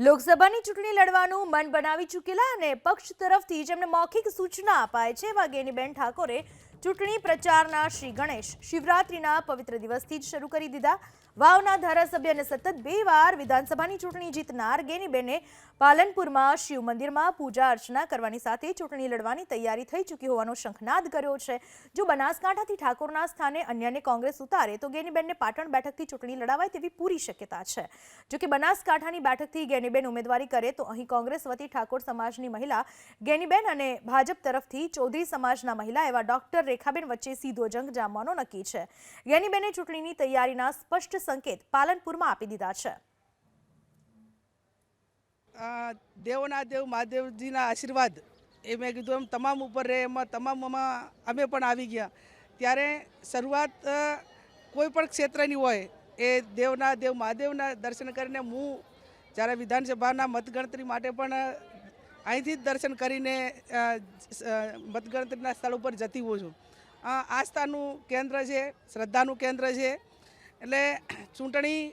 લોકસભાની ચૂંટણી લડવાનું મન બનાવી ચૂકેલા અને પક્ષ તરફથી જેમને મૌખિક સૂચના અપાય છે એવા ગેનીબેન ઠાકોરે ચૂંટણી પ્રચારના શ્રી ગણેશ શિવરાત્રીના પવિત્ર દિવસથી જ શરૂ કરી દીધા. વાવના ધારાસભ્ય અને સતત બે વાર વિધાનસભાની ચૂંટણી જીતનાર ગેનીબેને પાલનપુરમાં શિવ મંદિરમાં પૂજા અર્ચના કરવાની સાથે ચૂંટણી લડવાની તૈયારી થઈ ચૂકી હોવાનો શંખનાદ કર્યો છે. જો બનાસકાંઠાથી ઠાકોરના સ્થાને અન્યને કોંગ્રેસ ઉતારે, તો ગેનીબેનને પાટણ બેઠકથી ચૂંટણી લડાવાય તેવી પૂરી શક્યતા છે. જો કે બનાસકાંઠાની બેઠકથી ગેનીબેન ઉમેદવારી કરે, તો અહીં કોંગ્રેસ વતી ઠાકોર સમાજની મહિલા ગેનીબેન અને ભાજપ તરફથી ચૌધરી સમાજના મહિલા એવા ડોક્ટર રેખાબેન વચ્ચે સીધો જંગ જામવાનો નક્કી છે. ગેનીબેને ચૂંટણીની તૈયારીના સ્પષ્ટ સંકેત પાલનપુરમાં આપી દીધા છે. દેવના દેવ, મહાદેવજીના આશીર્વાદ એ મેં કીધું એમ તમામ ઉપર રહે, એમાં તમામમાં અમે પણ આવી ગયા. ત્યારે શરૂઆત કોઈ પણ ક્ષેત્રની હોય એ દેવના દેવ, મહાદેવના દર્શન કરીને હું જ્યારે વિધાનસભાના મતગણતરી માટે પણ અહીંથી જ દર્શન કરીને મતગણતરીના સ્થળ ઉપર જતી હોઉં છું. આસ્થાનું કેન્દ્ર છે, શ્રદ્ધાનું કેન્દ્ર છે. એટલે ચૂંટણી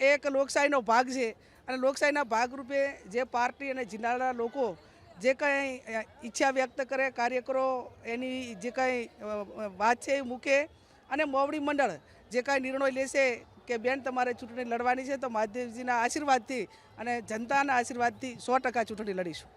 એક લોકશાહીનો ભાગ છે અને લોકશાહીના ભાગરૂપે જે પાર્ટી અને જિલ્લાના લોકો જે કંઈ ઈચ્છા વ્યક્ત કરે કાર્યકરો એની જે કંઈ વાત છે એ મૂકે અને મોવડી મંડળ જે કાંઈ નિર્ણય લેશે કે બેન તમારે ચૂંટણી લડવાની છે તો મહાદેવજીના આશીર્વાદથી અને જનતાના આશીર્વાદથી સો ટકા ચૂંટણી લડીશું.